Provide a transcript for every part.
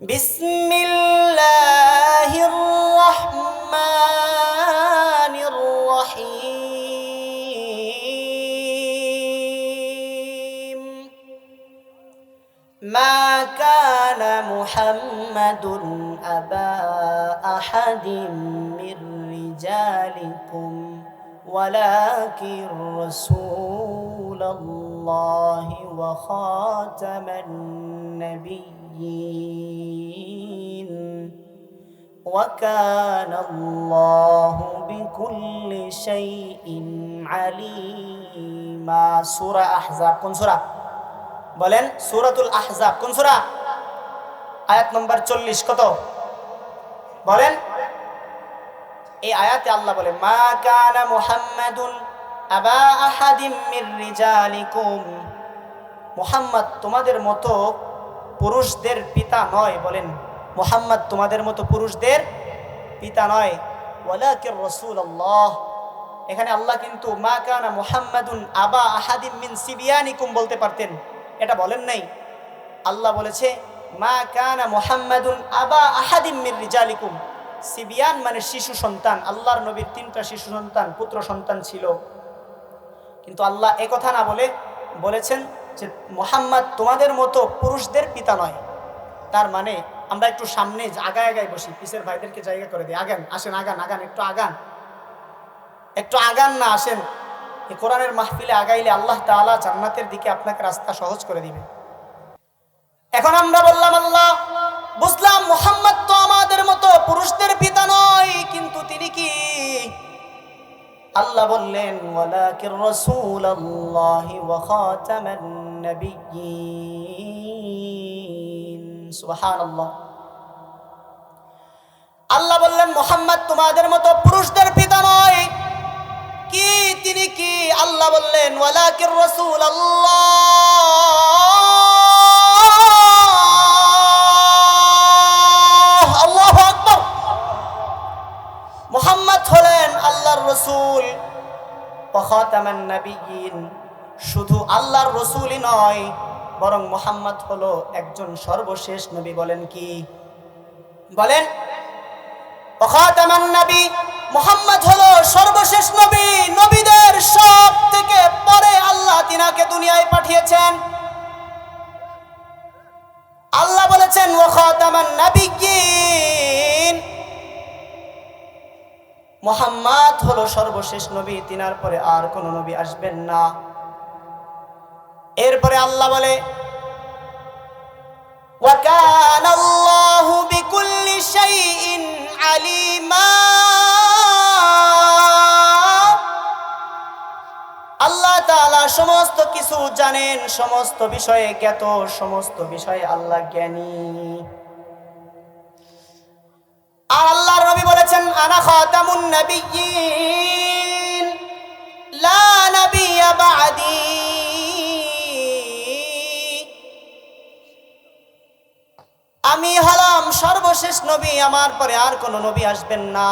بسم الله الرحمن الرحيم. ما كان محمد أبا أحد من رجالكم ولكن رسول الله وخاتم النبيين وكان الله بكل شيء عليما سورة أحزاب কোন সূরা বলেন সূরাতুল আহজাব কোন সূরা আয়াত নম্বর 40 কত বলেন এই আয়াতে আল্লাহ বলে মা কানা মুহাম্মাদুন আবা আহাদিম মির রিজালিকুম মুহাম্মদ তোমাদের মতো পুরুষদের পিতা নয় বলেন মোহাম্মদ, তোমাদের মতো পুরুষদের পিতা নয়। ওয়ালাকির আল্লাহ এখানে আল্লাহ কিন্তু মা কানা মুহাম্মাদুন আবা আহাদিম মিন সিবিয়ানিকুম বলতে পারতেন। এটা বলেন নাই। আল্লাহ বলেছে, মা কানা মুহাম্মাদুন আবা আহাদিম মির রিজালিকুম। সিবিয়ান মানে শিশু সন্তান। আল্লাহর নবীর তিনটা শিশু সন্তান, পুত্র সন্তান ছিল। কিন্তু আল্লাহ এ কথা না বলে বলেছেন যে মোহাম্মদ তোমাদের মতো পুরুষদের পিতা নয়। তার মানে আমরা একটু সামনে আগায় আগায় বসি, পিসের ভাইদেরকে জায়গা করে দিই। আগান, আসেন, আগান আগান, একটু আগান। একটু আগান না, আসেন। এই কোরআনের মাহফিলে আগাইলে আল্লাহ তাআলা জান্নাতের দিকে আপনাকে রাস্তা সহজ করে দিবে। এখন আমরা বললাম, আল্লাহ, বুঝলাম মোহাম্মদ তো আমাদের মতো পুরুষদের পিতা নয়, কিন্তু তিনি কি? আল্লাহ বললেন নাবিয়্যিন সুবহানাল্লাহ। আল্লাহ বললেন, মোহাম্মদ তোমাদের মতো পুরুষদের পিতা নয়। কি? তিনি কি? আল্লাহ বললেন, ওয়ালাকির রাসূল আল্লাহ আল্লাহু আকবার। মোহাম্মদ হলেন আল্লাহর রসুল। পখাতামান নাবিয়িন শুধু আল্লাহর রসুলই নয়, বরং মোহাম্মদ হলো একজন সর্বশেষ নবী বলেন কি? বলেন নবী মোহাম্মদ হলো সর্বশেষ নবী, নবীদের সব থেকে পরে আল্লাহ তিনাকে দুনিয়ায় পাঠিয়েছেন। আল্লাহ বলেছেন ও খাতামান নাবিয়িন মোহাম্মদ হলো সর্বশেষ নবী, তিনার পরে আর কোন নবী আসবেন না। এরপরে আল্লাহ বলে وَكَانَ اللَّهُ بِكُلِّ شَيْءٍ عَلِيمًا আল্লাহ তাআলা সমস্ত কিছু জানেন সমস্ত বিষয়ে জ্ঞাত সমস্ত বিষয়ে আল্লাহ জ্ঞানী আর আল্লাহর নবী বলেছেন আনা খাতামুন নাবিয়্যিন লা নাবিয়্যা বা'দি সর্বশেষ নবী আমার পরে আর কোন নবী আসবেন না।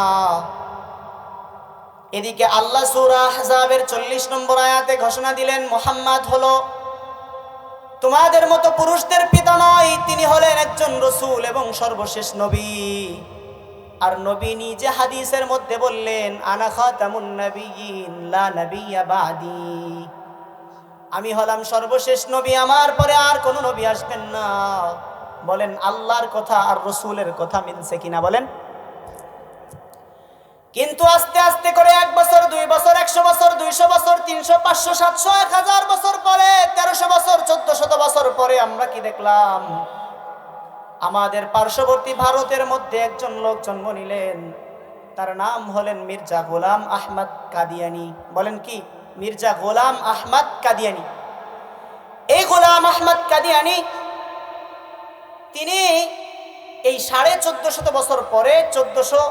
এদিকে আল্লাহ সূরা আহজাবের 40 নম্বর আয়াতে ঘোষণা দিলেন, মোহাম্মদ হলো তোমাদের মতো পুরুষদের পিতা নয়, তিনি হলেন একজন রসুল এবং সর্বশেষ নবী। আর নবী নিজে হাদিসের মধ্যে বললেন, আনা আমি হলাম সর্বশেষ নবী, আমার পরে আর কোনো নবী আসবেন না। বলেন, আল্লাহর কথা আর রসুলের কথা মিলছে কিনা বলেন। কিন্তু আস্তে আস্তে করে এক বছর, দুই বছর, একশো বছর, দুইশো বছর, তিনশো, পাঁচশো, সাতশো, এক হাজার বছর পরে, তেরোশো বছর চোদ্দ শত বছর পরে আমরা কি দেখলাম, আমাদের পার্শ্ববর্তী ভারতের মধ্যে একজন লোক জন্ম নিলেন। তার নাম হলেন মির্জা গোলাম আহমদ কাদিয়ানি। বলেন কি? মির্জা গোলাম আহমদ কাদিয়ানি। এই গোলাম আহমদ কাদিয়ানি তিনি এই সাড়ে চোদ্দশত বছর পরে, চোদ্দশো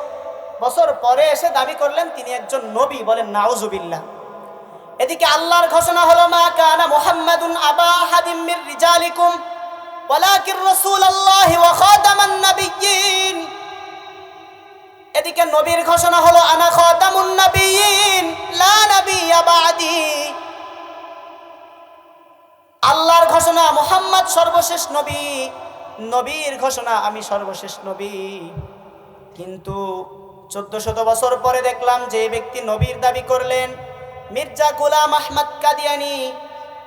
বছর পরে এসে দাবি করলেন, তিনি একজন নবী বলেন, নাউজুবিল্লাহ। এদিকে আল্লাহর ঘোষণা হলো, মা কানা মুহাম্মাদুন আবা হাদিম মির রিজালিকুম, ওয়ালাকির রাসূলুল্লাহ ওয়া খাতামান নাবিয়্যিন। এদিকে নবীর ঘোষণা হলো, আনা খাতামুন নাবিয়্যিন, লা নাবিয়্যা বাদি। আল্লাহর ঘোষণা, মোহাম্মদ সর্বশেষ নবী। নবীর ঘোষণা, আমি সর্বশেষ নবী। কিন্তু চোদ্দ শত বছর পরে দেখলাম যে ব্যক্তি নবীর দাবি করলেন, মির্জা গোলাম আহমদ কাদিয়ানি,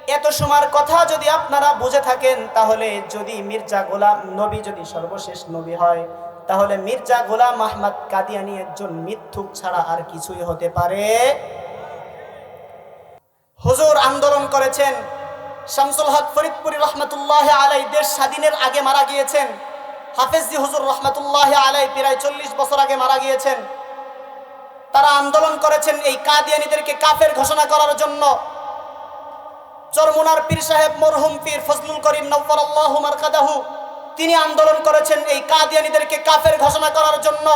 এত সময়ের কথা যদি আপনারা বুঝে থাকেন, তাহলে যদি মির্জা গোলাম নবী যদি সর্বশেষ নবী হয়, তাহলে মির্জা গোলাম আহমদ কাদিয়ানি একজন মিথ্যুক ছাড়া আর কিছুই হতে পারে? হুজুর আন্দোলন করেছেন। শামসুল হক ফরিদপুরি রহমতুল্লাহ আলাই দেশ স্বাধীনের আগে মারা গিয়েছেন। হাফেজি হুজুর রহমতুল্লাহ আলাই প্রায় চল্লিশ বছর আগে মারা গিয়েছেন। তারা আন্দোলন করেছেন এই কাদিয়ানিদেরকে কাফের ঘোষণা করার জন্য। চরমুনার পীর সাহেব মরহুম পীর ফজলুল করিম নব্বরাল্লাহু মারকাদাহু, তিনি আন্দোলন করেছেন এই কাদিয়ানিদেরকে কাফের ঘোষণা করার জন্য।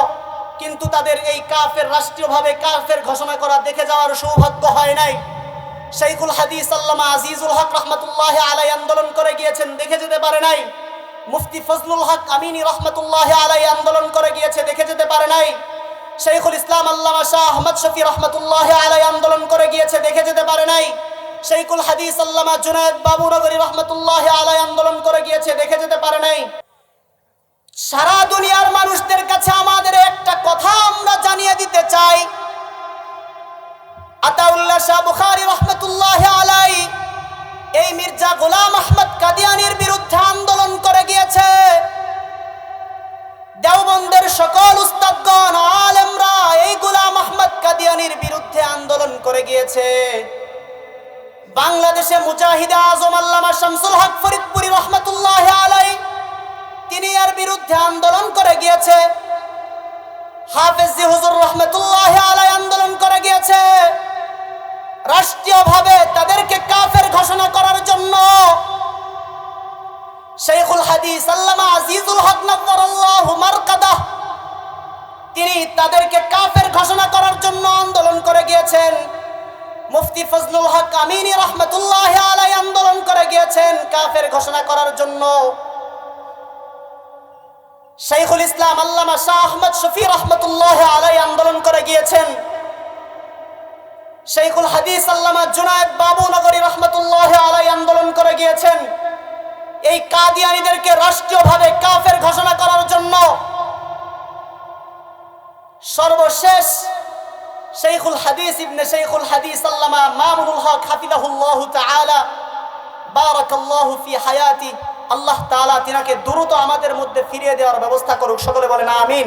কিন্তু তাদের এই কাফের রাষ্ট্রীয়ভাবে কাফের ঘোষণা করা দেখে যাওয়ার সৌভাগ্য হয় নাই। শাইখুল হাদিস আল্লামা আজিজুল হক রহমতুল্লাহ আলাই আন্দোলন করে গিয়েছেন, দেখে যেতে পারে নাই। মুফতি ফজলুল হক আমিনী রহমতুল্লাহ আলাই আন্দোলন করে গিয়েছে, দেখে যেতে পারে নাই। শাইখুল ইসলাম আল্লামা শাহ আহমদ শফি রহমতুল্লাহ আলাই আন্দোলন করে গিয়েছে, দেখে যেতে পারে নাই। শেখুল হাদিস আল্লামা জুনায়দ বাবুনগরী রহমতুল্লাহ আলাই আন্দোলন করে গিয়েছে, দেখে যেতে পারে নাই। সারা দুনিয়ার মানুষদের কাছে আমাদের একটা কথা আমরা জানিয়ে দিতে চাই। শাহ বুখারী রহমতুল্লাহ আলাই এই মির্জা গোলাম আহমদ কাদিয়ানির বিরুদ্ধে আন্দোলন করে গিয়েছে। দেওবন্দের সকল উস্তাদগণ, আলেমরা এই গোলাম আহমদ কাদিয়ানির বিরুদ্ধে আন্দোলন করে গিয়েছে। বাংলাদেশে মুজাহিদে আজম আল্লামা শামসুল হক ফরিদপুরি রহমতুল্লাহ আলাই তিনি এর বিরুদ্ধে আন্দোলন করে গিয়েছে। হাফেজি হুজুর রহমতুল্লাহ আলাই আন্দোলন করে গিয়েছে। রাষ্ট্রীয়ভাবে তাদেরকে কাফের ঘোষণা করার জন্য শেখুল হাদিস আল্লামা আজিজুল হক নব্বরাল্লাহু মারকাদাহ তিনি তাদেরকে কাফের ঘোষণা করার জন্য আন্দোলন করে গিয়েছেন। মুফতি ফজলুল হক আমিনী রহমতুল্লাহ আলাই আন্দোলন করে গিয়েছেন কাফের ঘোষণা করার জন্য। শাইখুল ইসলাম আল্লামা শাহ আহমদ শফি রহমতুল্লাহ আলাই আন্দোলন করে গিয়েছেন। শাইখুল হাদিস আল্লামা জুনায়েদ বাবু নগরী রহমতুল্লাহ আলাই আন্দোলন করে গিয়েছেন। এই কাদিয়ানিদেরকে রাষ্ট্রীয়ভাবে কাফের ঘোষণা করার জন্য সর্বশেষ শেখুল হাদিস ইবনে শেখুল হাদিস আল্লামা মামুনুল হক হাফিজাহুল্লাহ তাআলা বারাকাল্লাহু ফি হায়াতি। আল্লাহ তাআলা তিনাকে দ্রুত আমাদের মধ্যে ফিরিয়ে দেওয়ার ব্যবস্থা করুক। সকলে বলেন, আমিন।